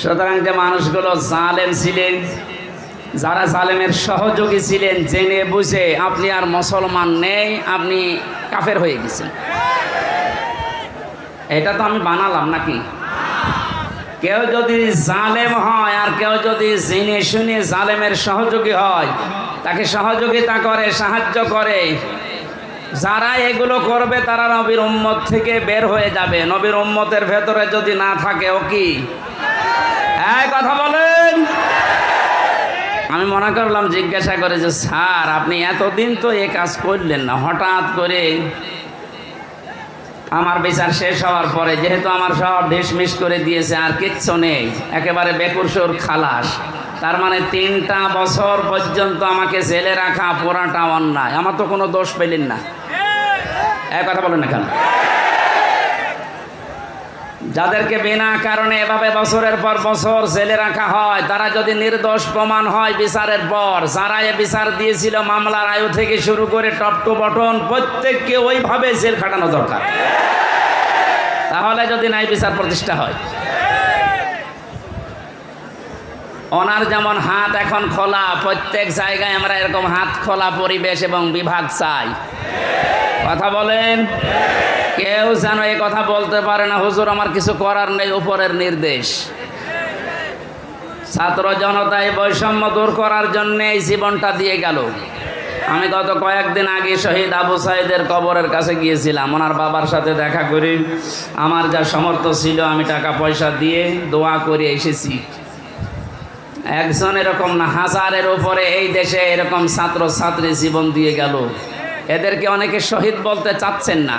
সুতরাং যে মানুষগুলো জালেম ছিলেন, যারা জালেমের সহযোগী ছিলেন, জেনে বুঝে আপনি আর মুসলমান নেই, আপনি কাফের হয়ে গেছেন। এটা তো আমি বানালাম নাকি? কেউ যদি জালেম হয় আর কেউ যদি জেনে শুনে জালেমের সহযোগী হয়, তাকে সহযোগিতা করে, সাহায্য করে। যারা এগুলো করবে, তারা নবীর উম্মত থেকে বের হয়ে যাবে। নবীর উম্মতের ভেতরে যদি না থাকে, ও কি? কথা বলেন। আমি মনে করলাম, জিজ্ঞাসা করে যে, স্যার, আপনি এতদিন তো এ কাজ করলেন না। হঠাৎ করে আমার বিচার শেষ হওয়ার পরে, যেহেতু আমার সব ঢিসমিস করে দিয়েছে, আর কিচ্ছু নেই, একেবারে বেকুরসোর খালাস। তার মানে তিনটা বছর পর্যন্ত আমাকে জেলে রাখা পোড়াটা অন্যায়। আমার তো কোনো দোষ পেলেন না। এক কথা বলেন না কেন? যাদেরকে বিনা কারণে এভাবে বছরের পর বছর জেলে রাখা হয়, তারা যদি নির্দোষ প্রমাণ হয় বিচারের পর, যারা এ বিচার দিয়েছিল মামলার আয়ু থেকে শুরু করে টপ টু বটন প্রত্যেককে ওইভাবে জেল খাটানো দরকার। তাহলে যদি নাই বিচার প্রতিষ্ঠা হয়। ওনার যেমন হাত এখন খোলা, প্রত্যেক জায়গায় আমরা এরকম হাত খোলা পরিবেশ এবং বিভাগ চাই। কথা বলেন? কেউ যেন এ কথা বলতে পারে না, হুজুর, আমার কিছু করার নেই, উপরের নির্দেশ। ছাত্র জনতা এই বৈষম্য দূর করার জন্য এই জীবনটা দিয়ে গেল। আমি গত কয়েকদিন আগে শহীদ আবু সাইদের কবরের কাছে গিয়েছিলাম। ওনার বাবার সাথে দেখা করি। আমার যা সমর্থ ছিল, আমি টাকা পয়সা দিয়ে দোয়া করে এসেছি। একজন এরকম না, হাজারের উপরে এই দেশে এরকম ছাত্র ছাত্রী জীবন দিয়ে গেল। এদেরকে অনেকে শহীদ বলতে চাচ্ছেন না।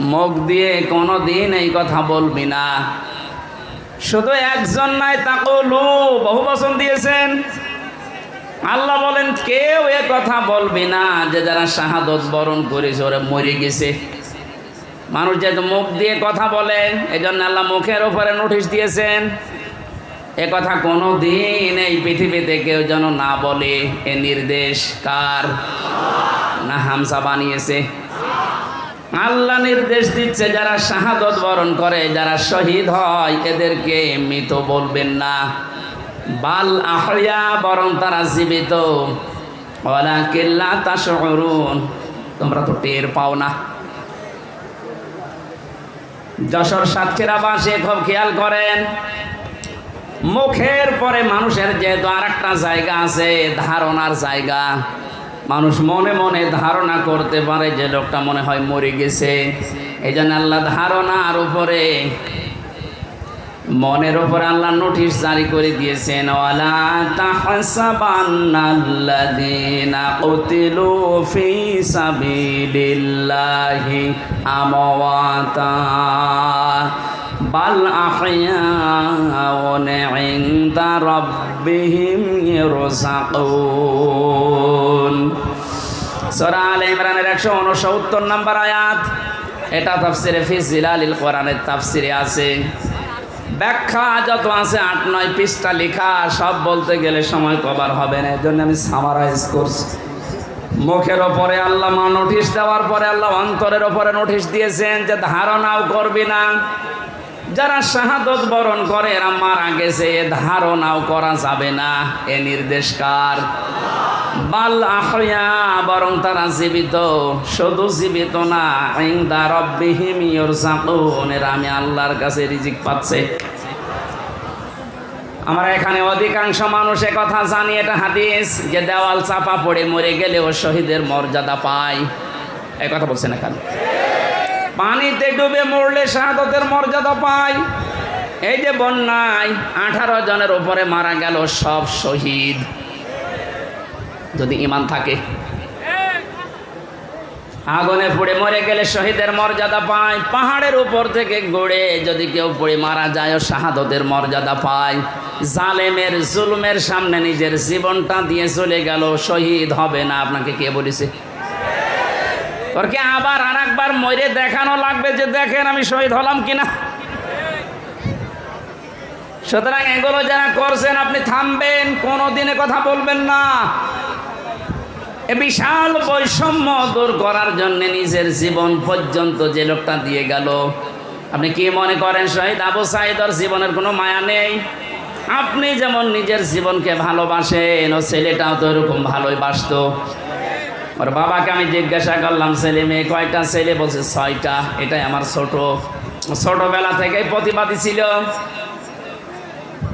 মুখ দিয়ে কোনো দিন এই কথা বলবি না। শুধু একজন নাই তাকলু বহু বচন দিয়েছেন। আল্লাহ বলেন, কেউ এ কথা বলবি না, যে যারা শাহাদত বরণ করেছে, ওরা মরে গেছে। মানুষ যেহেতু মুখ দিয়ে কথা বলে এই জন্য আল্লাহ মুখের ওপরে নোটিশ দিয়েছেন। এ কথা কোনো দিন এই পৃথিবীতে কেউ যেন না বলে, এ নির্দেশ কার? না হামসা বানিয়েছে। আল্লাহ নির্দেশ দিচ্ছে, যারা শাহাদত বরণ করে, যারা শহীদ হয়, এদেরকে মৃত বলবেন না। বাল আহয়া বরং তারা জীবিত। ওলা কেল্লা তা তোমরা তো টের পাও না। যশোর সাতক্ষীরা বাসে খুব খেয়াল করেন, মুখের পরে মানুষের যেহেতু আর একটা জায়গা আছে, ধারণার জায়গা। মানুষ মনে মনে ধারণা করতে পারে যে লোকটা মনে হয় মরে গেছে। এই জন্য আল্লাহ ধারণার উপরে, মনের উপর আল্লাহ নোটিশ জারি করে দিয়েছেন, ওয়ালা কুতিলু রাব্বিহিম ইরযাকুন সূরা আলে ইমরানের 169 নম্বর আয়াত। এটা তাফসিরে ফি জিলালিল কোরআনের তাফসিরে আছে। ব্যাখ্যা যত আছে আট নয় পৃষ্ঠা লেখা, সব বলতে গেলে সময় কভার হবে না। এর জন্য আমি সামারাইজ করছি। মুখের ওপরে আল্লাহ মা নোটিশ দেওয়ার পরে আল্লাহ অন্তরের ওপরে নোটিশ দিয়েছেন যে ধারণাও করবি না। যারা শাহাদত বরণ করে, এরা মারা গেছে, এ ধারণাও করা যাবে না। এ নির্দেশকার বাল আহয়া বরং তারা জীবিত, শুধু জীবিত না ইংদা রব্বিহিম এরা আমি আল্লাহর কাছে রিজিক পাচ্ছে। আমরা এখানে অধিকাংশ মানুষ কথা জানি, এটা হাদিস, যে দেওয়াল চাপা পড়ে মরে গেলেও শহীদের মর্যাদা পায়। এই কথা বলছেন এখানে। পানিতে ডুবে মরলে শাহাদতের মর্যাদা পায়। এই যে বন্যায় আঠারো জনের উপরে মারা গেল সব শহীদ। যদি ইমান থাকে। আগুনে পুড়ে মরে গেলে শহীদের মর্যাদা পায়। পাহাড়ের উপর থেকে গড়ে যদি কেউ পুড়ে মারা যায় শাহাদতের মর্যাদা পায়। জালেমের, জুলুমের সামনে নিজের জীবনটা দিয়ে চলে গেল, শহীদ হবে না। আপনাকে কে বলেছে? ওরকে আবার আর একবার মরে দেখানো লাগবে যে, দেখেন আমি শহীদ হলাম কিনা? সুতরাং এগুলো যারা করছেন, আপনি থামবেন কোনো দিনে কথা বলবেন না। এ বিশাল বৈষম্য দূর করার জন্য নিজের জীবন পর্যন্ত যে লোকটা দিয়ে গেল। আপনি কি মনে করেন, শহীদ আবু সাইদর জীবনের কোনো মায়া নেই? আপনি যেমন নিজের জীবনকে ভালোবাসেন, ও ছেলেটাও তো এরকম ভালোই বাসত। ওর বাবাকে আমি জিজ্ঞাসা করলাম, ছেলে মেয়ে, কয়টা ছেলে? বলছে, ছয়টা। এটাই আমার ছোট। ছোটবেলা থেকেই প্রতিবাদী ছিল।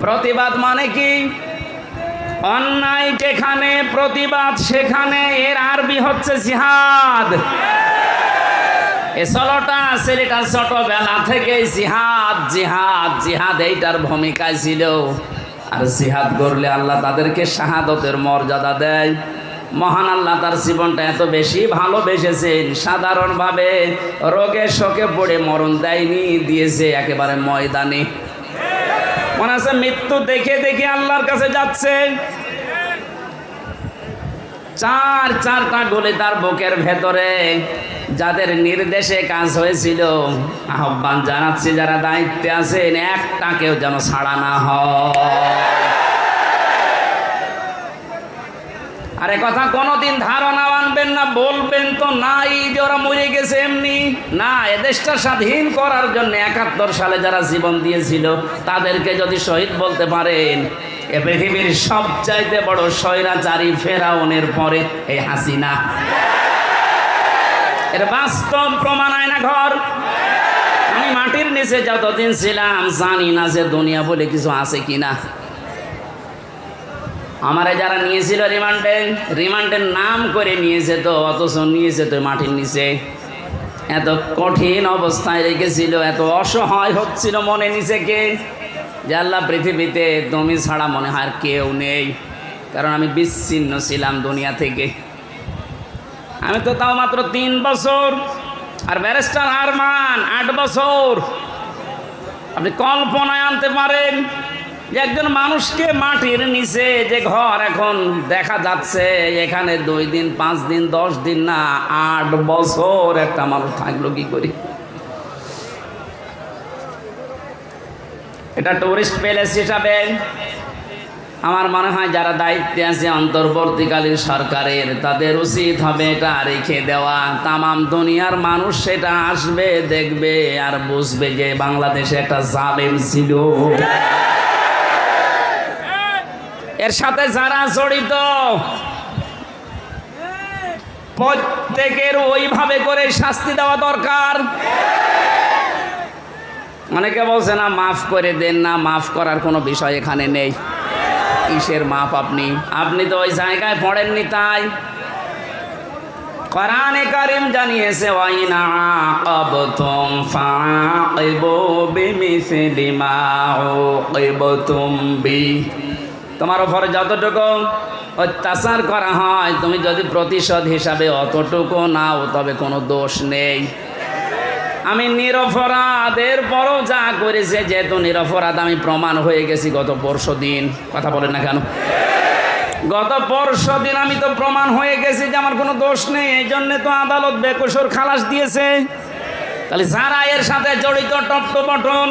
প্রতিবাদ মানে কি? অন্যায় যেখানে, প্রতিবাদ সেখানে, এর আরবি হচ্ছে জিহাদ। এ ষোলোটা ছেলেটা ছোটবেলা থেকে জিহাদ জিহাদ জিহাদ এইটার ভূমিকায় ছিল। আর জিহাদ করলে আল্লাহ তাদেরকে শাহাদতের মর্যাদা দেয়। মহান আল্লাহ তার জীবনটা এত বেশি ভালোবেসেছেন সাধারণভাবে রোগে শোকে পড়ে মরণ দেয়নি, দিয়েছে একেবারে ময়দানে। মনে আছে মৃত্যু দেখে দেখে আল্লাহর কাছে যাচ্ছে। চার চারটা গলি তার বুকের ভেতরে। যাদের নির্দেশে কাজ হয়েছিল, আহ্বান জানাচ্ছি যারা দায়িত্বে আছেন, একটা কেউ যেন ছাড়া না হয়। আরে কথা কোনোদিন ধারণা আনবেন না, বলবেন তো নাই যে ওরা মরে গেছে এমনি। না এদেশটা স্বাধীন করার জন্য একাত্তর সালে যারা জীবন দিয়েছিল, তাদেরকে যদি শহীদ বলতে পারেন, এ পৃথিবীর সবচাইতে বড় স্বৈরাচারী ফেরাউনের পরে এই হাসিনা। এর বাস্তব প্রমাণ আয়না ঘর। আমি মাটির নিচে যতদিন ছিলাম, জানি না যে দুনিয়া বলে কিছু আছে কিনা। আমারে যারা নিয়েছিল রিমান্ডে, রিমান্ডের নাম করে নিয়েছে তো, অথচ নিয়েছে তো মাটির নিচে। এত কঠিন অবস্থায় রেখেছিল, এত অসহায় হচ্ছিল মনে নিজেকে যে আল্লাহ পৃথিবীতে তুমি ছাড়া মনে হয় কেউ নেই। কারণ আমি বিচ্ছিন্ন ছিলাম দুনিয়া থেকে। আমি তো তাও মাত্র তিন বছর, আর ব্যারিস্টার আরমান আট বছর। আপনি কল্পনায় আনতে পারেন একজন মানুষকে মাটির নিচে যে ঘর এখন দেখা যাচ্ছে, এখানে দুই দিন, পাঁচ দিন, দশ দিন না, আট বছর একটা মানুষ থাকল কি করি? এটা টুরিস্ট প্যালেস হিসাবে আমার মনে হয় যারা দায়িত্বে আছে অন্তর্বর্তীকালীন সরকারের, তাদের উচিত হবে এটা রেখে দেওয়া। তামাম দুনিয়ার মানুষ সেটা আসবে, দেখবে আর বুঝবে যে বাংলাদেশে একটা জালেম ছিল। এর সাথে যারা জড়িত, প্রত্যেকের ওইভাবে করে শাস্তি দেওয়া দরকার। অনেকে বলছে, না, মাফ করে দেন না, মাফ করার কোনো বিষয় এখানে নেই। কিসের মাপ আপনি? আপনি তো ওই জায়গায় পড়েননি তাই। কোরআনে কারিম জানিয়েছে, ওয়াইনা আকাবতুম ফাআকিবু বিমিসলি মা উকিবতুম বি তোমার উপরে যতটুকু অত্যাচার করা হয়, তুমি যদি প্রতিশোধ হিসাবে অতটুকু নাও, তবে কোনো দোষ নেই। আমি নিরপরাধের পরও যা করেছে, যেহেতু নিরপরাধ আমি প্রমাণ হয়ে গেছি গত পরশু দিন। কথা বলেন না কেন? গত পরশু দিন আমি তো প্রমাণ হয়ে গেছি যে আমার কোনো দোষ নেই, এই জন্যে তো আদালত বেকসুর খালাস দিয়েছে। তাহলে যারা এর সাথে জড়িত টপ্টপটন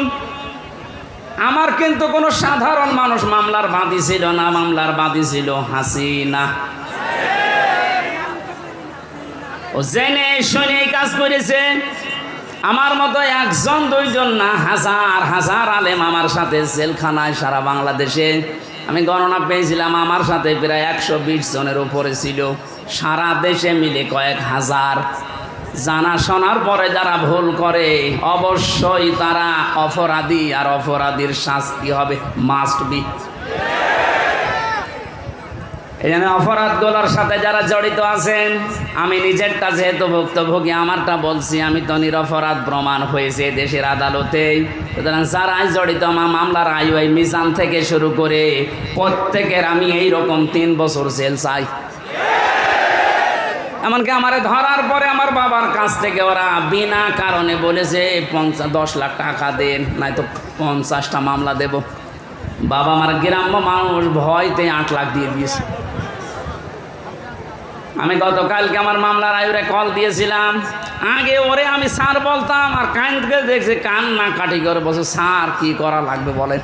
আমার কিন্তু কোনো সাধারণ মানুষ মামলার বাদী ছিল না, মামলার বাদী ছিল হাসিনা। ও জেনে শুনে কাজ করেছে। আমার মতো একজন, দুইজন না, হাজার হাজার আলেম আমার সাথে জেলখানায় সারা বাংলাদেশে। আমি গণনা পেয়েছিলাম, আমার সাথে প্রায় একশো বিশ জনের উপরে ছিল। সারা দেশে মিলে কয়েক হাজার। জানা শোনার পরে যারা ভুল করে, অবশ্যই তারা অপরাধী আর অপরাধীর শাস্তি হবে মাস্ট বি জন্য অপরাধগুলোর সাথে যারা জড়িত আছেন, আমি নিজেরটা যেহেতু ভুক্তভোগী, আমারটা বলছি, আমি তো নিরপরাধ প্রমাণ হয়েছে দেশের আদালতে। সুতরাং যারাই জড়িত, আমার মামলার আয়ু এই মিশান থেকে শুরু করে প্রত্যেকের আমি এই রকম তিন বছর জেল চাই। এমনকি আমার ধরার পরে আমার বাবার কাছ থেকে ওরা বিনা কারণে বলেছে পঞ্চাশ দশ লাখ টাকা দেন, নয়তো পঞ্চাশটা মামলা দেব। বাবা আমার গ্রাম্য মানুষ, ভয়তে আট লাখ দিয়ে দিয়েছে। আমি গতকালকে আমার মামলার আয়ুরে কল দিয়েছিলাম। আগে ওরে আমি স্যার বলতাম, আর কান থেকে দেখছি কান না কাটি করে বসে স্যার, কি করা লাগবে বলেন?